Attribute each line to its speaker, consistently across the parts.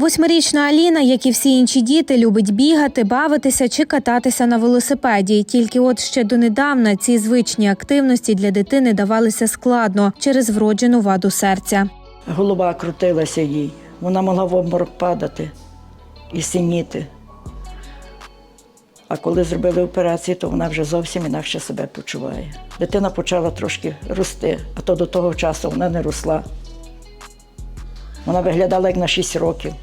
Speaker 1: Восьмирічна Аліна, як і всі інші діти, любить бігати, бавитися чи кататися на велосипеді. Тільки от ще донедавна ці звичні активності для дитини давалися складно через вроджену ваду серця.
Speaker 2: Голова крутилася їй. Вона могла в обморок падати і синіти. А коли зробили операцію, то вона вже зовсім інакше себе почуває. Дитина почала трошки рости, а то до того часу вона не росла. Вона виглядала як на 6 років.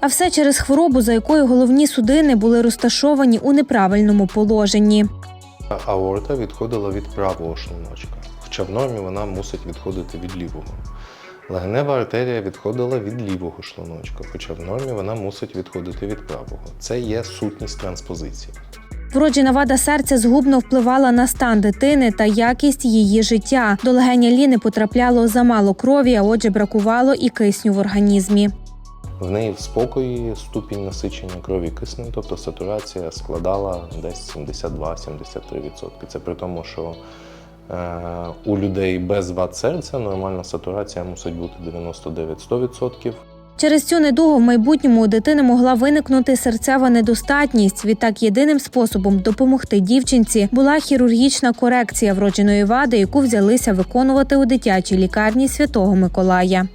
Speaker 1: А все через хворобу, за якою головні судини були розташовані у неправильному положенні.
Speaker 3: Аорта відходила від правого шлуночка, хоча в нормі вона мусить відходити від лівого. Легенева артерія відходила від лівого шлуночка, хоча в нормі вона мусить відходити від правого. Це є сутність транспозиції.
Speaker 1: Вроджена вада серця згубно впливала на стан дитини та якість її життя. До легеня Ліни потрапляло замало крові, а отже, бракувало і кисню в організмі.
Speaker 3: В неї в спокої ступінь насичення крові киснем, тобто сатурація складала десь 72-73%. Це при тому, що е, у людей без вад серця нормальна сатурація мусить бути 99-100%.
Speaker 1: Через цю недугу в майбутньому у дитини могла виникнути серцева недостатність. Відтак, єдиним способом допомогти дівчинці була хірургічна корекція вродженої вади, яку взялися виконувати у дитячій лікарні Святого Миколая.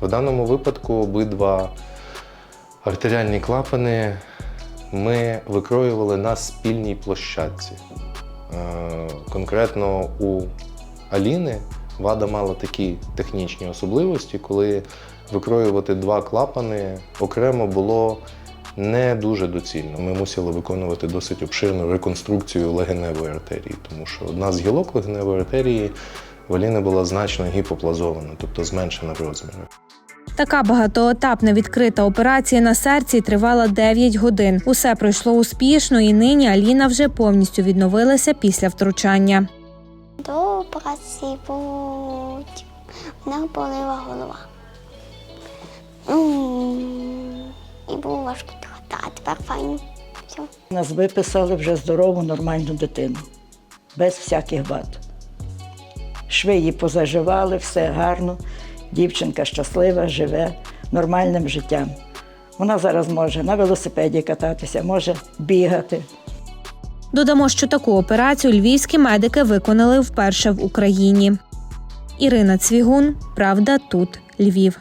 Speaker 3: В даному випадку обидва артеріальні клапани ми викроювали на спільній площадці. Е, Конкретно у Аліни вада мала такі технічні особливості, коли викроювати два клапани окремо було не дуже доцільно. Ми мусили виконувати досить обширну реконструкцію легеневої артерії, тому що одна з гілок легеневої артерії в Аліни була значно гіпоплазована, тобто зменшена в розмірах.
Speaker 1: Така багатоетапна відкрита операція на серці тривала 9 годин. Усе пройшло успішно, і нині Аліна вже повністю відновилася після втручання.
Speaker 4: До операції будь. Мене болила голова. І було важко дихати, а тепер файно. Все.
Speaker 2: Нас виписали вже здорову, нормальну дитину, без всяких вад. Шви її позаживали, все гарно. Дівчинка щаслива, живе нормальним життям. Вона зараз може на велосипеді кататися, може бігати.
Speaker 1: Додамо, що таку операцію львівські медики виконали вперше в Україні. Ірина Цвігун, Правда, тут Львів.